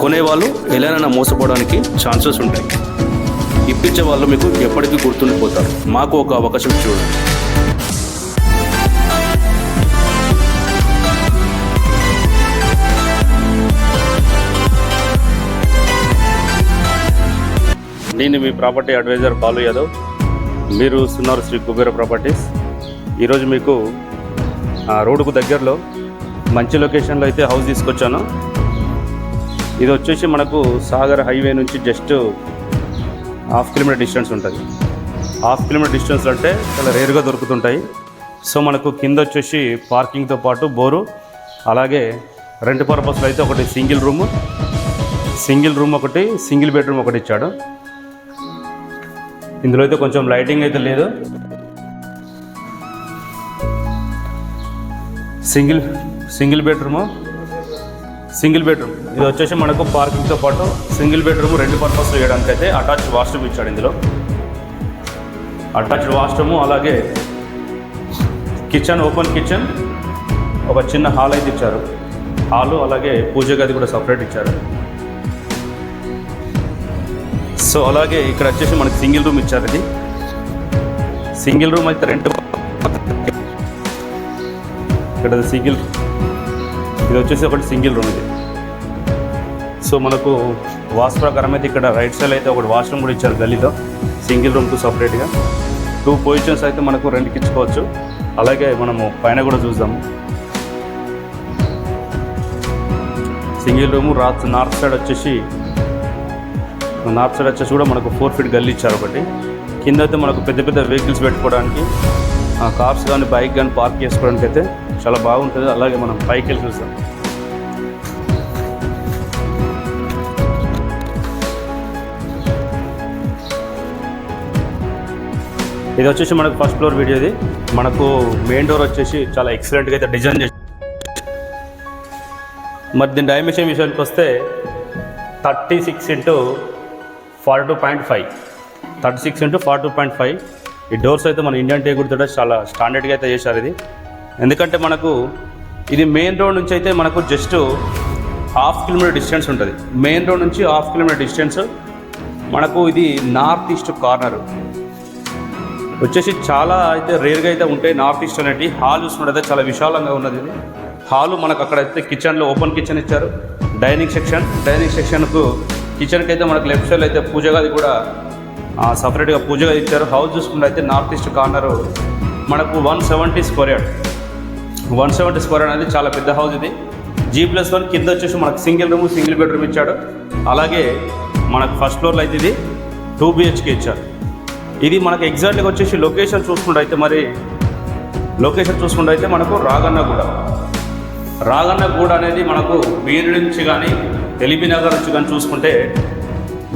కొనేవాళ్ళు ఎలానైనా మోసపోవడానికి ఛాన్సెస్ ఉంటాయి. ఇప్పించే వాళ్ళు మీకు ఎప్పటికీ గుర్తుండిపోతారు మాకు ఒక అవకాశం చూడండి నేను మీ ప్రాపర్టీ అడ్వైజర్ బాలు యాదవ్. మీరు సున్నారు శ్రీ కుబేర ప్రాపర్టీస్. ఈరోజు మీకు ఆ, రోడ్డుకు దగ్గరలో మంచి లొకేషన్లో అయితే హౌస్ తీసుకొచ్చాను. ఇది వచ్చేసి మనకు సాగర్ హైవే నుంచి జస్ట్ హాఫ్ కిలోమీటర్ డిస్టెన్స్ ఉంటుంది. హాఫ్ కిలోమీటర్ డిస్టెన్స్ అంటే చాలా రేరుగా దొరుకుతుంటాయి. సో మనకు కింద వచ్చేసి పార్కింగ్తో పాటు బోరు అలాగే రెంట్ పర్పస్లో అయితే ఒకటి సింగిల్ రూము సింగిల్ రూమ్ ఒకటి సింగిల్ బెడ్రూమ్ ఒకటి ఇచ్చాడు. ఇందులో అయితే కొంచెం లైటింగ్ అయితే లేదు. Single single bedroom single bedroom. ఇది వచ్చేసి మనకు పార్కింగ్తో పాటు సింగిల్ బెడ్రూమ్ రెండు పర్పస్ చేయడానికి అయితే అటాచ్డ్ వాష్రూమ్ ఇచ్చాడు ఇందులో. అటాచ్డ్ వాష్రూము అలాగే కిచెన్ ఓపెన్ కిచెన్ ఒక చిన్న హాల్ అయితే ఇచ్చారు. హాలు అలాగే పూజ గది కూడా సపరేట్ ఇచ్చారు. సో అలాగే ఇక్కడ వచ్చేసి మనకి సింగిల్ రూమ్ ఇచ్చారు ఇది. సింగిల్ రూమ్ అయితే రెంట్ ఇక్కడ సింగిల్ ఇది వచ్చేసి ఒకటి సింగిల్ రూమ్ ఇది. సో మనకు వాస్ ప్రకారం అయితే ఇక్కడ రైట్ సైడ్ అయితే ఒకటి వాష్రూమ్ కూడా ఇచ్చారు గల్లీలో. సింగిల్ రూమ్కు సపరేట్గా టూ పొజిషన్స్ అయితే మనకు రెంట్కి ఇచ్చుకోవచ్చు. అలాగే మనము పైన కూడా చూద్దాము సింగిల్ రూము రాత్ నార్త్ సైడ్ వచ్చేసి నార్త్ సైడ్ వచ్చేసి కూడా మనకు ఫోర్ ఫీట్ గల్లీ ఇచ్చారు ఒకటి. కింద అయితే మనకు పెద్ద పెద్ద వెహికల్స్ పెట్టుకోవడానికి కార్స్ కానీ బైక్ కానీ పార్క్ చేసుకోవడానికి అయితే చాలా బాగుంటుంది. అలాగే మనం పైకి వెళ్ళి చూస్తాం ఇది వచ్చేసి మనకు ఫస్ట్ ఫ్లోర్ వీడియో ఇది. మనకు మెయిన్ డోర్ వచ్చేసి చాలా ఎక్సలెంట్గా అయితే డిజైన్ చేసి మరి దీని డైమెన్షన్ విషయానికి వస్తే thirty six into forty two point five thirty six into forty two point five ఈ డోర్స్ అయితే మన ఇండియన్ టేక్ కూడా చాలా స్టాండర్డ్గా అయితే చేశారు ఇది. ఎందుకంటే మనకు ఇది మెయిన్ రోడ్ నుంచి అయితే మనకు జస్ట్ హాఫ్ కిలోమీటర్ డిస్టెన్స్ ఉంటుంది. మెయిన్ రోడ్ నుంచి హాఫ్ కిలోమీటర్ డిస్టెన్స్ మనకు ఇది నార్త్ ఈస్ట్ కార్నర్ వచ్చేసి చాలా అయితే రేర్గా అయితే ఉంటాయి నార్త్ ఈస్ట్ అనేది. హాల్ చూసుకుంటే చాలా విశాలంగా ఉన్నది ఇది. హాలు మనకు అక్కడ అయితే కిచెన్లో ఓపెన్ కిచెన్ ఇచ్చారు. డైనింగ్ సెక్షన్ డైనింగ్ సెక్షన్కు కిచెన్కి అయితే మనకు లెఫ్ట్ సైడ్ అయితే పూజ గది కూడా సపరేట్గా పూజ గది ఇచ్చారు. హౌస్ చూసుకుంటే అయితే నార్త్ ఈస్ట్ కార్నర్ మనకు one seventy square yard one seventy square అనేది చాలా పెద్ద హౌస్ ఇది. జీ ప్లస్ వన్ కింద వచ్చేసి మనకు సింగిల్ రూమ్ సింగిల్ బెడ్రూమ్ ఇచ్చాడు. అలాగే మనకు ఫస్ట్ ఫ్లోర్లో అయితే ఇది టూ బిహెచ్కే ఇచ్చారు. ఇది మనకు ఎగ్జాక్ట్గా వచ్చేసి లొకేషన్ చూసుకుంటే అయితే మరి లొకేషన్ చూసుకుంటే అయితే మనకు రాగన్నగూడ. రాగన్నగూడ అనేది మనకు బిఎన్ నుంచి కానీ ఎలిబి నగర్ నుంచి కానీ చూసుకుంటే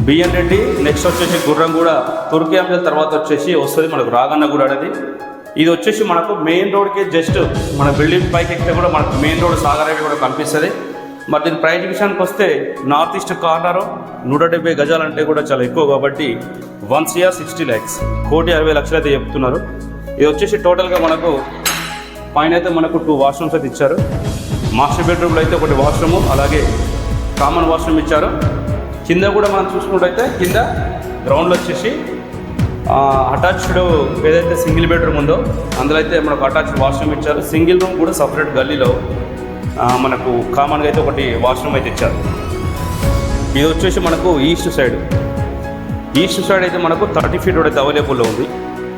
బిఎన్ రెడ్డి నెక్స్ట్ వచ్చేసి గుర్రంగూడ తుర్కి అంబేల్ తర్వాత వచ్చేసి వస్తుంది మనకు రాగన్నగూడ అనేది. ఇది వచ్చేసి మనకు మెయిన్ రోడ్కి జస్ట్ మన బిల్డింగ్ పైకి ఎక్కితే కూడా మనకు మెయిన్ రోడ్ సాగర్ హైవే కూడా కనిపిస్తుంది. మరి దీని ప్రైజ్ విషయానికి వస్తే నార్త్ ఈస్ట్ కార్నర్ నూట డెబ్బై గజాలు అంటే కూడా చాలా ఎక్కువ కాబట్టి వన్ సిఆర్ సిక్స్టీ ల్యాక్స్. కోటి అరవై లక్షలు అయితే చెప్తున్నారు. ఇది వచ్చేసి టోటల్గా మనకు పైన అయితే మనకు టూ వాష్రూమ్స్ అయితే ఇచ్చారు. మాస్టర్ బెడ్రూమ్లో అయితే ఒకటి వాష్రూము అలాగే కామన్ వాష్రూమ్ ఇచ్చారు. కింద కూడా మనం చూసుకున్నట్టయితే కింద గ్రౌండ్లో వచ్చేసి అటాచ్డ్ ఏదైతే సింగిల్ బెడ్రూమ్ ఉందో అందులో అయితే మనకు అటాచ్డ్ వాష్రూమ్ ఇచ్చారు. సింగిల్ రూమ్ కూడా సపరేట్ గల్లీలో మనకు కామన్గా అయితే ఒకటి వాష్రూమ్ అయితే ఇచ్చారు. ఇది వచ్చేసి మనకు ఈస్ట్ సైడ్. ఈస్ట్ సైడ్ అయితే మనకు థర్టీ ఫీట్ రోడ్ అయితే అవైలబుల్లో ఉంది.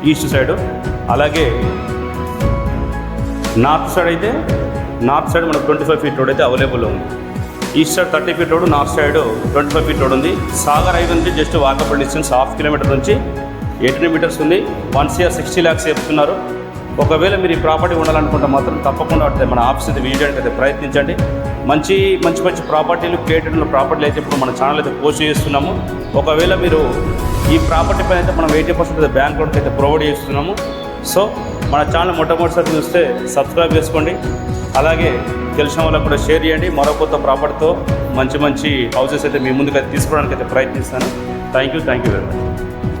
East side. అలాగే నార్త్ సైడ్ అయితే నార్త్ సైడ్ మనకు ట్వంటీ ఫైవ్ ఫీట్ రోడ్ అయితే అవైలబుల్లో ఉంది. East side thirty feet road north side twenty five feet road ఉంది. సాగర్ హైవే నుంచి just walkable distance half kilometre నుంచి ఎయిటీన్ మీటర్స్ ఉంది. వన్ సిఆర్ సిక్స్టీ ల్యాక్స్ చెప్తున్నారు. ఒకవేళ మీరు ఈ ప్రాపర్టీ ఉండాలనుకుంటే మాత్రం తప్పకుండా మన ఆఫీస్ అయితే విజిట్ అయితే ప్రయత్నించండి. మంచి మంచి మంచి ప్రాపర్టీలు క్రియేటెడ్ ప్రాపర్టీలు అయితే ఇప్పుడు మన ఛానల్ అయితే పోస్ట్ చేస్తున్నాము. ఒకవేళ మీరు ఈ ప్రాపర్టీ పైన అయితే మనం ఎయిటీ పర్సెంట్ అయితే బ్యాంక్ లోన్కి అయితే ప్రొవైడ్ చేస్తున్నాము. సో మన ఛానల్ మొట్టమొదటిసారి చూస్తే సబ్స్క్రైబ్ చేసుకోండి. అలాగే తెలిసిన వాళ్ళకు కూడా షేర్ చేయండి. మరో కొత్త ప్రాపర్టీతో మంచి మంచి హౌసెస్ అయితే మీ ముందుకు అయితే తీసుకోవడానికి అయితే ప్రయత్నిస్తాను. Thank you thank you very much